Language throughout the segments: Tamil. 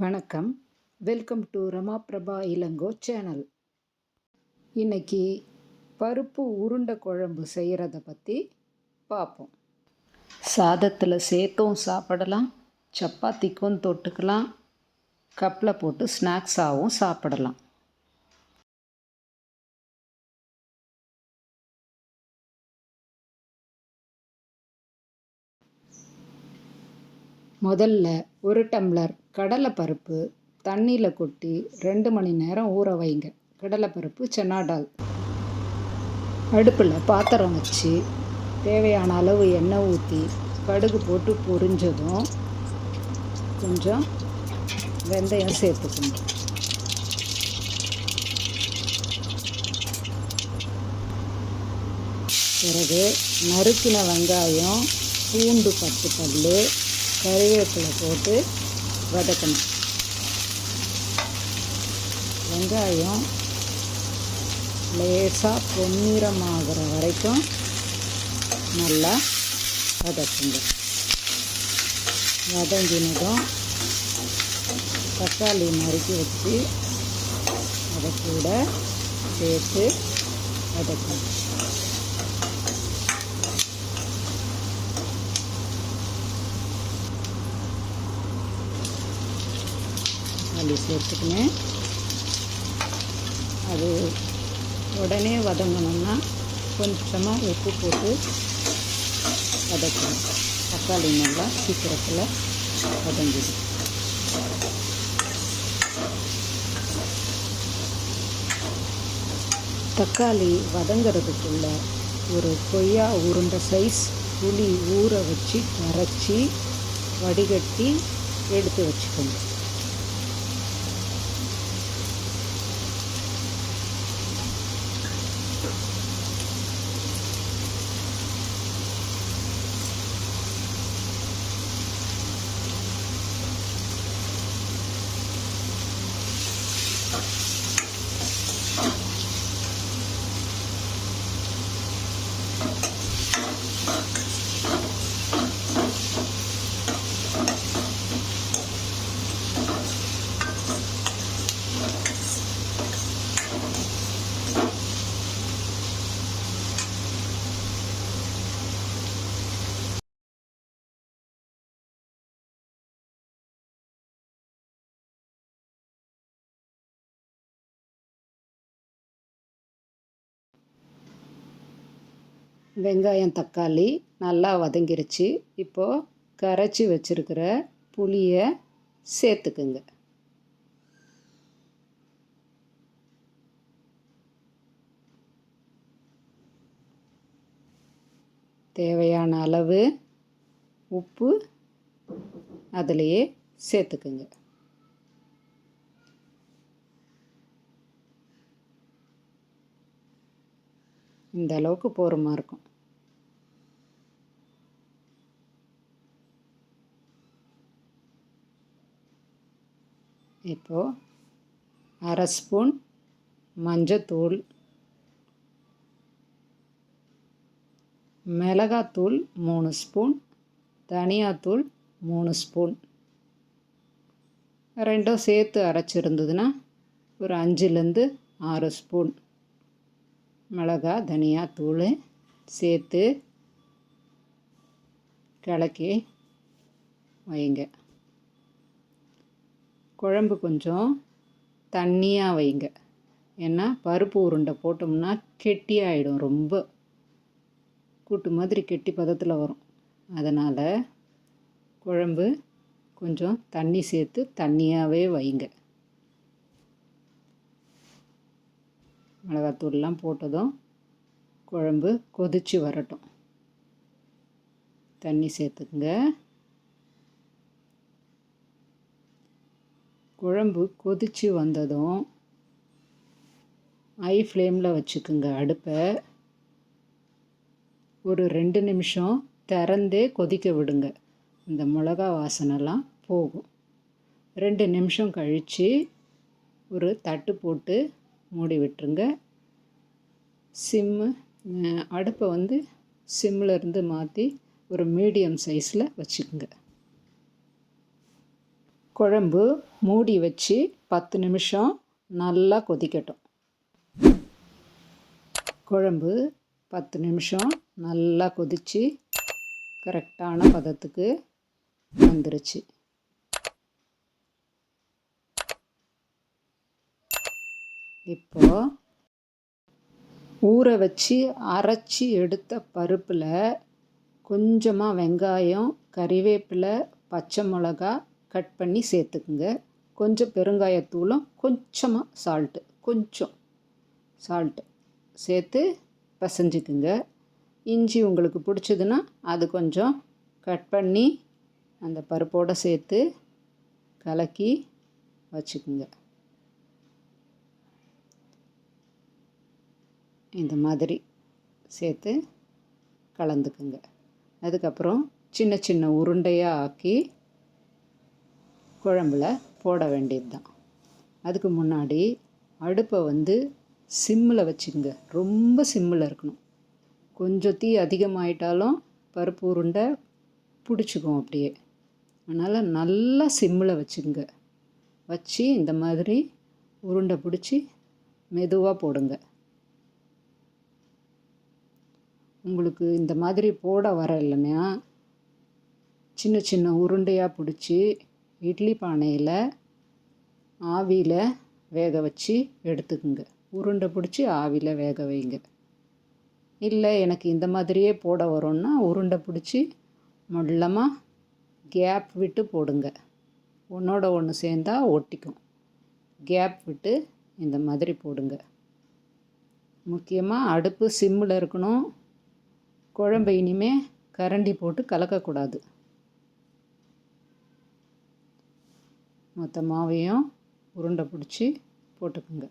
வணக்கம். Welcome to Rama Prabha Ilango channel. இன்னைக்கு பருப்பு உருண்டை குழம்பு செய்கிறத பற்றி பார்ப்போம் சாதத்தில் சேர்த்தும் சாப்பிடலாம் சப்பாத்திக்கும் தொட்டுக்கலாம் கப்பில் போட்டு ஸ்நாக்ஸாகவும் சாப்பிடலாம். முதல்ல ஒரு டம்ளர் கடலைப்பருப்பு தண்ணியில் கொட்டி ரெண்டு மணி நேரம் ஊற வைங்க. கடலைப்பருப்பு சென்னா டால். அடுப்பில் பாத்திரம் வச்சு தேவையான அளவு எண்ணெய் ஊற்றி கடுகு போட்டு பொரிஞ்சதும் கொஞ்சம் வெந்தயம் சேர்த்துக்கணும். பிறகு நறுக்கின வெங்காயம் பூண்டு பத்து பல் கருவேப்பிலை போட்டு வதக்கணும். வெங்காயம் லேசாக பொன்னிறமாகிற வரைக்கும் நல்லா வதக்குங்க. வதங்கினதும் தக்காளி நறுக்கி வச்சு அதை கூட சேர்த்து வதக்கணும். தக்காளி சேர்த்துக்கினேன் அது உடனே வதங்கணும்னா கொஞ்சமாக உப்பு போட்டு வதக்கணும். தக்காளி நல்லா சீக்கிரத்தில் வதங்கிடும். தக்காளி வதங்கிறதுக்குள்ள ஒரு கொய்யா உருண்டை சைஸ் புளி ஊற வச்சு கரைச்சி வடிகட்டி எடுத்து வச்சுக்கணும் வெங்காயம் தக்காளி நல்லா வதங்கிருச்சு. இப்போது கரைச்சி வச்சுருக்கிற புளியை சேர்த்துக்குங்க. தேவையான அளவு உப்பு அதிலையே சேர்த்துக்குங்க. இந்த அளவுக்கு போருமா இருக்கும். இப்போது அரை ஸ்பூன் மஞ்சத்தூள் மிளகாத்தூள் மூணு ஸ்பூன் தனியாத்தூள் மூணு ஸ்பூன். ரெண்டும் சேர்த்து அரைச்சிருந்ததுன்னா ஒரு அஞ்சுலேருந்து ஆறு ஸ்பூன். மிளகா தனியாத்தூள் சேர்த்து கலக்கி வைங்க. குழம்பு கொஞ்சம் தண்ணியாக வைங்க. ஏன்னா பருப்பு உருண்டை போட்டோம்னா கெட்டியாகிடும் ரொம்ப. கூட்டு மாதிரி கெட்டி பதத்தில் வரும். அதனால் குழம்பு கொஞ்சம் தண்ணி சேர்த்து தண்ணியாகவே வைங்க. மிளகாத்தூள்லாம் போட்டதும் குழம்பு கொதித்து வரட்டும். தண்ணி சேர்த்துக்குங்க. குழம்பு கொதித்து வந்ததும் ஐ ஃப்ளேமில் வச்சுக்குங்க அடுப்பை. ஒரு ரெண்டு நிமிஷம் திறந்தே கொதிக்க விடுங்க. இந்த மிளகா வாசனைலாம் போகும். ரெண்டு நிமிஷம் கழித்து ஒரு தட்டு போட்டு மூடி விட்டுருங்க. சிம்மு அடுப்பை வந்து சிம்மில் இருந்து மாற்றி ஒரு மீடியம் சைஸில் வச்சுக்கோங்க. குழம்பு மூடி வச்சு பத்து நிமிஷம் நல்லா கொதிக்கட்டும். குழம்பு பத்து நிமிஷம் நல்லா கொதித்து கரெக்டான பதத்துக்கு வந்துருச்சு. இப்போ ஊற வச்சு அரைச்சி எடுத்த பருப்பில் கொஞ்சமாக வெங்காயம் கறிவேப்பிலை பச்சை மிளகா கட் பண்ணி சேர்த்துக்குங்க. கொஞ்சம் பெருங்காயத்தூளும் கொஞ்சமாக சால்ட்டு கொஞ்சம் சால்ட்டு சேர்த்து பசஞ்சுக்குங்க. இஞ்சி உங்களுக்கு பிடிச்சதுன்னா அது கொஞ்சம் கட் பண்ணி அந்த பருப்போடு சேர்த்து கலக்கி வச்சுக்குங்க. இந்த மாதிரி சேர்த்து கலந்துக்குங்க. அதுக்கப்புறம் சின்ன சின்ன உருண்டையாக ஆக்கி குழம்புல போட வேண்டியது தான் அதுக்கு முன்னாடி அடுப்பை வந்து சிம்மில் வச்சுங்க ரொம்ப சிம்மில் இருக்கணும். கொஞ்சம் தீ அதிகமாயிட்டாலும் பருப்பு உருண்டை பிடிச்சிக்கும் அப்படியே. அதனால் நல்லா சிம்மில் வச்சுங்க வச்சு இந்த மாதிரி உருண்டை பிடிச்சி மெதுவாக போடுங்க. உங்களுக்கு இந்த மாதிரி போட வர இல்லைன்னா சின்ன சின்ன உருண்டையாக பிடிச்சி இட்லி பானையில் ஆவியில் வேக வச்சு எடுத்துக்குங்க. உருண்டை பிடிச்சி ஆவியில் வேக வைங்க. இல்லை எனக்கு இந்த மாதிரியே போட வரும்னா உருண்டை பிடிச்சி மொல்லமாக கேப் விட்டு போடுங்க. ஒன்றோட ஒன்று சேர்ந்தா ஒட்டிக்கும். கேப் விட்டு இந்த மாதிரி போடுங்க. முக்கியமாக அடுப்பு சிம்மில் இருக்கணும். குழம்பு இனிமே கரண்டி போட்டு கலக்கக்கூடாது. மொத்த மாவையும் உருண்டை பிடிச்சி போட்டுக்குங்க.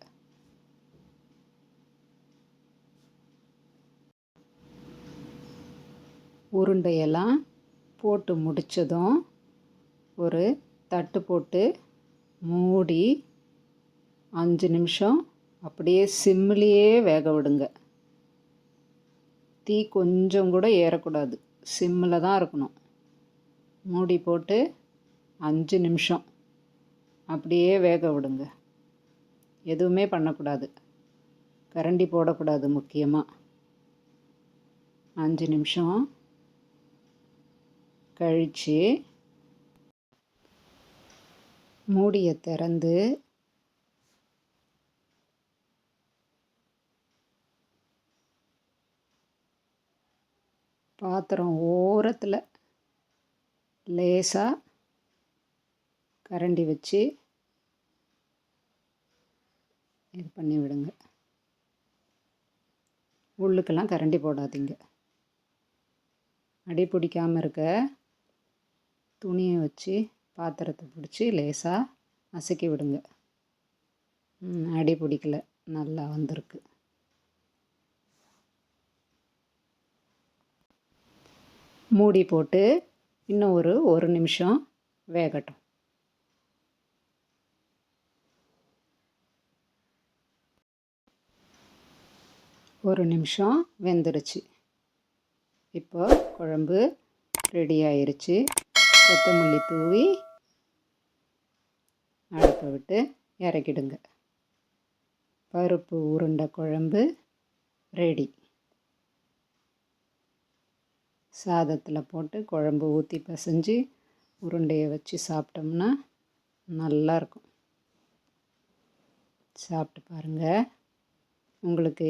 உருண்டையெல்லாம் போட்டு முடித்ததும் ஒரு தட்டு போட்டு மூடி அஞ்சு நிமிஷம் அப்படியே சிம்மிலேயே வேக விடுங்க. தீ கொஞ்சம் கூட ஏறக்கூடாது. சிம்மில் தான் இருக்கணும். மூடி போட்டு அஞ்சு நிமிஷம். அப்படியே வேக விடுங்க. எதுவுமே பண்ணக்கூடாது. கரண்டி போடக்கூடாது முக்கியமாக அஞ்சு நிமிஷம். கழித்து மூடியை திறந்து பாத்திரம் ஓரத்தில் லேசாக கரண்டி வச்சு இது பண்ணி விடுங்க. உள்ளுக்கெல்லாம் கரண்டி போடாதீங்க. அடி பிடிக்காமல் இருக்க துணியை வச்சு பாத்திரத்தை பிடிச்சி லேசாக அசக்கி விடுங்க. அடி பிடிக்கல. நல்லா வந்திருக்கு. மூடி போட்டு இன்னும் ஒரு ஒரு நிமிஷம் வேகட்டும். ஒரு நிமிஷம் வெந்துருச்சு. இப்போ குழம்பு ரெடி ஆயிருச்சு. கொத்தமல்லி தூவி அடுப்பை விட்டு இறக்கிடுங்க. பருப்பு உருண்டை குழம்பு ரெடி சாதத்தில் போட்டு குழம்பு ஊற்றி பசைஞ்சு உருண்டையை வச்சு சாப்பிட்டோம்னா நல்லாயிருக்கும் சாப்பிட்டு பாருங்கள் உங்களுக்கு